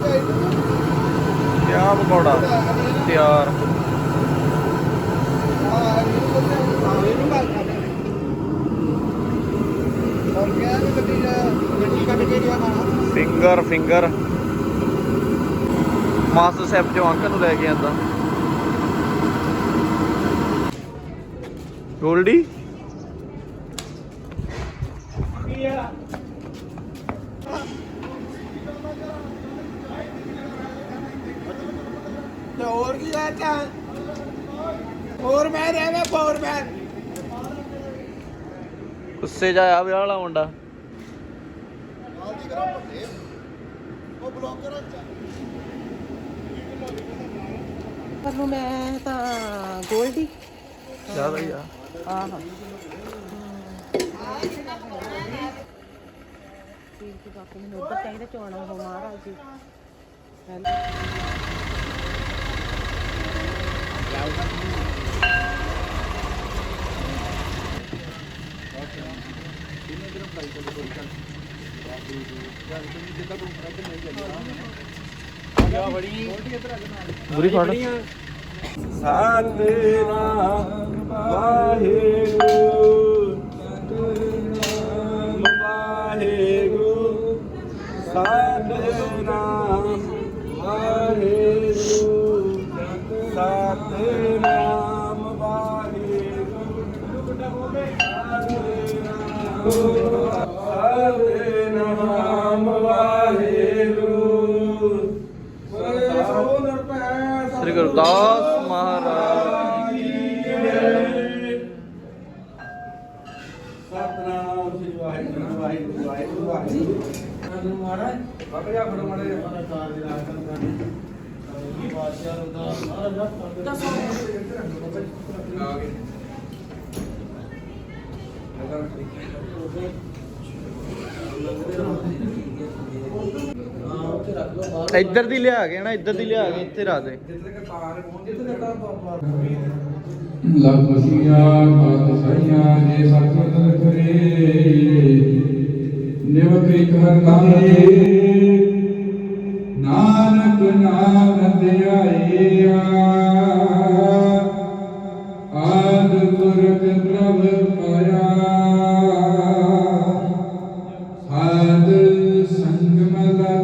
ਕਿਆ ਪਕੌੜਾ? ਤਿਆਰ। Finger finger. Master Saif ਚੋਂ ਅੰਕਲ ਨੂੰ ਲੈ ਕੇ ਆਂਦਾ। ਗੋਲਡੀ ਤੇ ਹੋਰ ਕੀ ਆ ਚਾ ਹੋਰ ਰਹਿਣਾ ਫੋਰਮੈਨ ਗੁੱਸੇ ਜਾ ਆ ਵਿਆਹ ਵਾਲਾ ਮੁੰਡਾ। ਉਹ ਬਲੌਗ ਕਰਾਂ ਤੁਹਾਨੂੰ ਮੈਂ ਤਾਂ ਗੋਲਡੀ ਜ਼ਿਆਦਾ ਹੀ ਆ ਆਹ ਠੀਕ ਠੀਕ ਬਾਕੀ ਮੈਨੂੰ ਉੱਧਰ ਚਾਹੀਦਾ ਚੋਣਾ ਉਹ ਮਹਾਰਾਜ ਜੀ ਬੁਰੀ ਫੜ। ਸਤਨਾਮ ਵਾਹਿਗੁਰੂ ਸਤਨਾਮ ਵਾਹਿਗੁਰੂ ਸਤਨਾਮ ਵਾਹਿਗੁਰੂ ਸਤਨਾਮ ਵਾਹਿਗੁਰੂ। ਬਾਬਾ ਜੀ ਫੜੋ ਮਾੜੇ ਕਾਰ ਦੇ ਰਾਸ਼ਨ ਕਰਨੀ ਇੱਧਰ ਦੀ ਲਿਆ ਕੇ ਨਾ ਇੱਧਰ ਦੀ ਲਿਆ ਕੇ ਇੱਥੇ ਰੱਖ ਦੇ। ਲੱਖ ਮਸੀਆਂ ਬਾਤ ਸਾਈਆਂ ਜੇ ਸਤਿਗੁਰ ਕਰੇ। ਨਿਵਕ ਇੱਕ ਹਰ ਨਾਨਕ ਨਾਮ ਧਿਆਈਆ ਆਦ ਗੁਰਗ ਪ੍ਰਭ ਪਾਇਆ। ਸਾਧ ਸੰਗ ਮਲਾਤੀ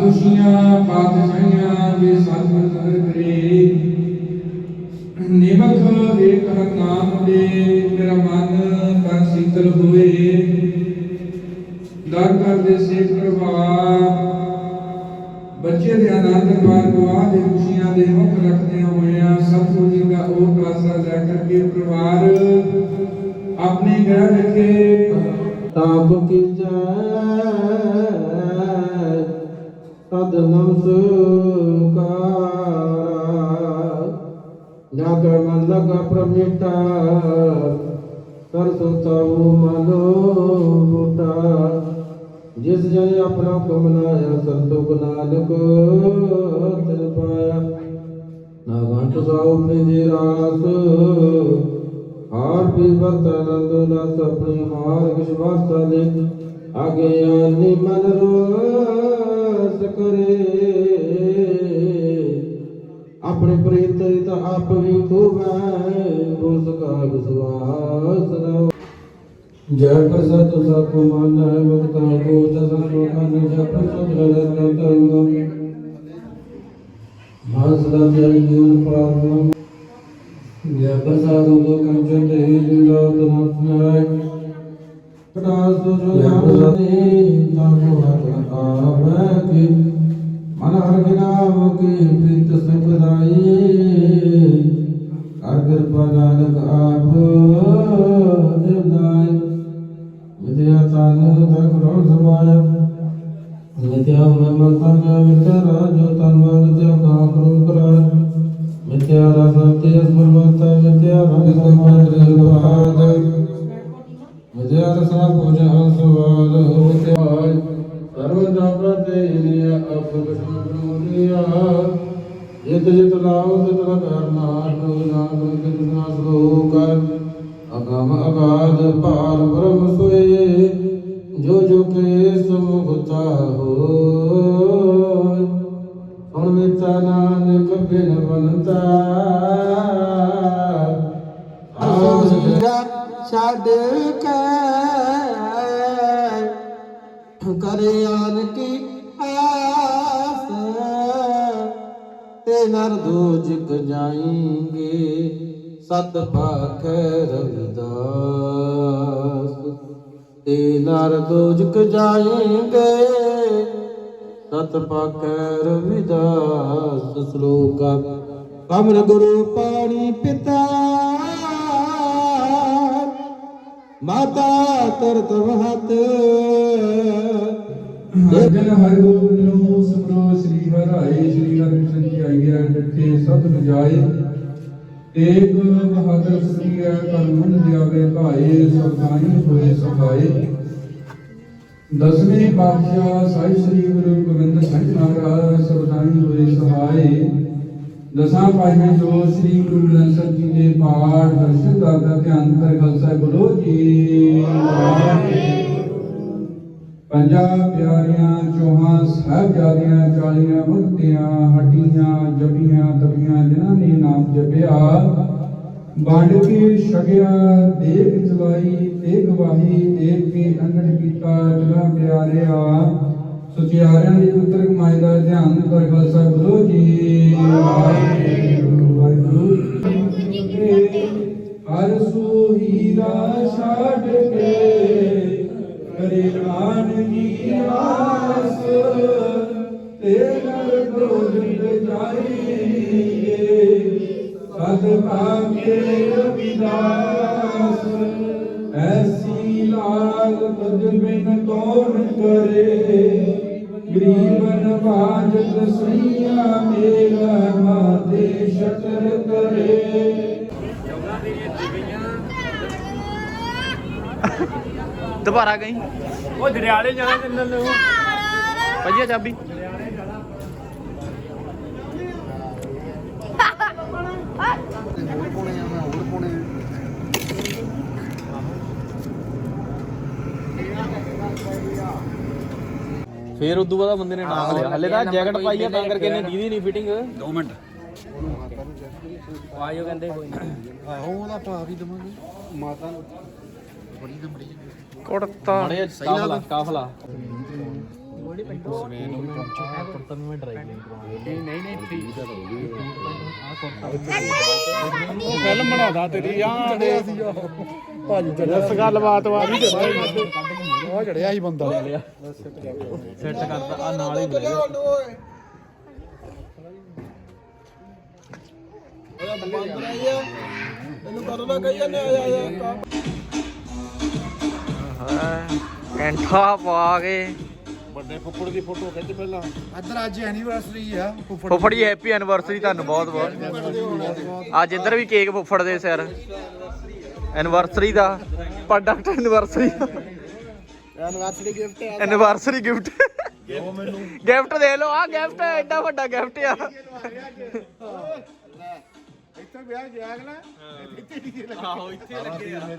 ਲੱਖ ਖੁਸ਼ੀਆਂ ਪਾਤਸ਼ਾਹੀਆਂ ਦੇ ਸਤਿਗੁਰ ਸਦਰ ਕਰੇ। ਨਿਮਕ ਏਕ ਨਾਮ ਦੇ, ਮੇਰਾ ਮਨ ਤਨ ਸੀਤਲ ਹੋਏ। ਦਰ ਕਰਦੇ ਸੇ ਪ੍ਰਭਾਵ। ਬੱਚੇ ਦੇ ਆਨੰਦ ਪਾਰ ਗਵਾ ਦੇ ਖੁਸ਼ੀਆਂ ਦੇ ਮੁਖ ਰੱਖਦੇ ਹੋਇਆਂ ਸਤਿਗੁਰੂ ਜੀ ਦਾ ਉਹ ਆਸਰਾ ਲੈ ਕਰਕੇ ਪਰਿਵਾਰ ਆਪਣੇ ਘਰ ਰੱਖੇ। ਤਾਪ ਕੀਜੈ ਤਦ ਮਨ ਲਗਾ ਪ੍ਰਮਿਟਾ ਕਰ ਸੁਤਾਉ ਜਿਸ ਜਨ ਆਪਣਾ ਕੋ ਮਨਾਇਆ ਸੰਤੋਖ ਨਾਨਕ ਤਿਨ ਪਾਇਆ। ਨਾਗੰਤ ਸਾਉ ਮੇਰੀ ਰਾਸ, ਹਾਰ ਵੀ ਵਰਤਨੰਦ ਨਸ ਆਪਣੀ ਮਾਰ ਕਿਛ ਵਾਸਤਾ ਲੈ ਆਨੀ ਮਨ ਰੋਸ ਕਰੇ। ਆਪਣੇ ਪ੍ਰੀਤ आप भी खूब है उसका विश्वास रहो जप सत सब मन है भक्ता को ससलोकन जप सुधर तंग भास्कर जय ज्ञान प्राप्त जप साधु को कंचन देहि दिलात नमस्कार प्रासु जो जाने ताको हत आवै मन हर नाम की प्रीत सपदाई ਕਿਰਪਾ ਨਾਨਕ ਆਪ ਨਿਰਦਾਇ ਵਿਦਿਆ ਤਨ ਤਕ ਰੋਲ ਸਮਾਇਆ। ਵਿਦਿਆ ਮੈਂ ਮਰਤਾ ਮੈਂ ਵਿਚਾਰਾ ਜੋ ਤਨ ਮਨ ਤੇ ਕਾ ਕਰੋ ਕਰਾਣ ਵਿਦਿਆ ਰਸ ਤੇ ਸਰਵਤਾ ਵਿਦਿਆ ਰਸ ਸਮਾਇਆ ਰਿਵਾਦ ਵਿਦਿਆ ਰਸ ਪੂਜਾ ਸਵਾਲ ਹੋਤੇ ਸਰਵ ਨਾਮ ਤੇ ਇਨਿਆ ਅਪਗਤ ਦੁਨੀਆ ਜਿਤ ਜਿਤ ਲਾਉ ਤਿਤ ਕਰਨਾ ਨਾਮ ਕਿਤ ਨਾ ਸ਼ਲੋਕ ਅਗਮ ਅਗਾਧ ਪਾਰ ਬ੍ਰਹਮ ਸੋਏ ਜੋ ਜੋ ਕੇ ਸਮੁਖਤਾ ਹੋਇ ਹੁਣ ਮਿਤਾ ਨਾਨਕ ਬਿਨ ਬਨਤਾ ਛੱਡ ਕੇ ਕਰੇ ਆਨ ਕੀ ਨਰ ਦੋਜਕ ਜਾਏਂਗੇ। ਸਤ ਪਾਖ ਰਵਿਦਾਸ ਤੇ ਨਰ ਦੋਜਕ ਜਾਏਂਗੇ। ਸਤ ਪਾਖ ਰਵਿਦਾਸ, ਸ਼ਲੋਕ ਕਮਲ ਗੁਰੂ ਪਾਣੀ ਪਿਤਾ, ਮਾਤਾ ਤਰਤ ਮਹਤ। ਜਨ ਹਰਿ ਨੂੰ ਸਪਰੋ ਡਿਠੇ ਸਤ ਬਹਾਦਰ ਸ੍ਰੀਆ ਕਰਮਨ ਦਿਆਵੇ ਭਾਏ ਸਭਾਈ ਹੋਏ ਸਭਾਏ ਦਸਵੇਂ ਪਾਤਸ਼ਾਹ ਸਾਹਿਬ ਸ੍ਰੀ ਗੁਰੂ ਗੋਬਿੰਦ ਸਿੰਘ ਮਹਾਰਾਜ ਸਭਾਈ ਹੋਏ ਸਹਾਏ ਦਸਾਂ ਪਾਤਸ਼ਾਹ ਜੋ ਸ੍ਰੀ ਗੁਰੂ ਗ੍ਰੰਥ ਸਾਹਿਬ ਜੀ ਦੇ ਪਾਠ ਦਰਸ਼ਨ ਦਾ ਧਿਆਨ ਕਰ ਖਾਲਸਾ ਗੁਰੂ ਜੀ ਪੰਜਾਂ ਪਿਆਰੀਆਂ ਚੋਹਾਂ ਸਾਹਿਬਜ਼ਾਦਿਆਂ ਚਾਲੀਆਂ ਮੁਕਤੀਆਂ ਹੱਡੀਆਂ ਜਪੀਆਂ ਤਪੀਆਂ ਜਿਨ੍ਹਾਂ ਨੇ ਨਾਮ ਜਪਿਆ ਵੰਡ ਕੇ ਛਕਿਆ ਦੇਖ ਚਲਾਈ ਤੇ ਗਵਾਹੀ ਦੇਖ ਕੇ ਅੰਗੜ ਕੀਤਾ ਜਲਾ ਪਿਆਰਿਆ ਸੁਚਿਆਰਿਆਂ ਦੀ ਪੁੱਤਰ ਕਮਾਈ ਦਾ ਧਿਆਨ ਕਰ ਖਾਲਸਾ ਗੁਰੂ ਜੀ। ਵਾਹਿਗੁਰੂ। ਵਾਹਿਗੁਰੂ ਹਰ ਸੋਹੀਰਾ ਛੱਡ ਕੇ ਸਦ ਭਾਗੇ ਰਵਿਦਾਸ ਐਸੀ ਲਾਗ ਤੁਝ ਬਿਨ ਕੌਣ ਕਰੇ? ਗਰੀਬਨ ਬਾਜਤ ਸਈਆ ਮੇਰਾ ਮਾਤੇ ਸ਼ਕਰ ਕਰੇ। ਦੁਬਾਰਾ ਗਈ। ਉਹ ਜੜਿਆਲੇ ਜਾਣਾ ਕਿੰਨਾਂ ਨੂੰ। ਭਈਆ ਚਾਬੀ। ਫੇਰ ਉਦੋਂ ਬਾਅਦ ਬੰਦੇ ਨੇ ਨਾਮ ਲਿਆ। ਹਲੇ ਤਾਂ ਜੈਕਟ ਪਾਈ ਆ ਤਾਂ ਕਰਕੇ ਇਹਨੇ ਦੀਦੀ ਨਹੀਂ ਫਿਟਿੰਗ 2 ਮਿੰਟ। ਆਇਓ ਕਹਿੰਦੇ ਕੋਈ ਨਹੀਂ ਆਹੋ ਉਹਦਾ ਪਾ ਵੀ ਦਵਾਂਗੇ। ਮਾਤਾ ਨੂੰ ਕੁੜਤਾ। ਕਾਫਲਾ ਕਾਫਲਾ। ਫਿਲਮ ਬਣਾਦਾ ਤੇਰੀ ਆ ਦੇ ਭਾਜੀ ਚੱਲਿਆ ਗੱਲਬਾਤ ਵਾਰੀ ਚੜਿਆ ਉਹ ਚੜਿਆ ਸੀ ਬੰਦਾ। ਸੈੱਟ ਕਰਦਾ ਆ ਨਾਲ ਹੀ ਬੁਲਾਇਆ ਕੈਂਠਾ ਪਾ ਕੇ। ਵੱਡੇ ਫੁੱਫੜ ਦੀ ਫੋਟੋ ਖਿੱਚ ਪਹਿਲਾਂ। ਇੱਧਰ ਅੱਜ ਐਨੀਵਰਸਰੀ ਆ ਫੁੱਫੜ ਫੁੱਫੜ ਜੀ ਹੈਪੀ ਐਨਵਰਸਰੀ ਤੁਹਾਨੂੰ ਬਹੁਤ ਬਹੁਤ। ਅੱਜ ਇੱਧਰ ਵੀ ਕੇਕ ਫੁੱਫੜ ਦੇ ਸਿਰ। ਐਨਵਰਸਰੀ ਦਾ ਪ੍ਰੋਡਕਟ ਐਨਵਰਸਰੀ ਐਨੀਵਰਸਰੀ ਗਿਫਟ ਆ। ਐਨਵਰਸਰੀ ਗਿਫਟ ਗਿਫਟ ਦੇ ਲਓ ਆ ਗਿਫਟ ਐਡਾ ਵੱਡਾ ਗਿਫਟ ਆ। ਇੱਥੇ ਵਿਆਹ ਗਿਆ ਅਗਲਾ। ਇੱਥੇ ਹੀ। ਆਹੋ ਇੱਥੇ ਲੱਗੇ ਆ।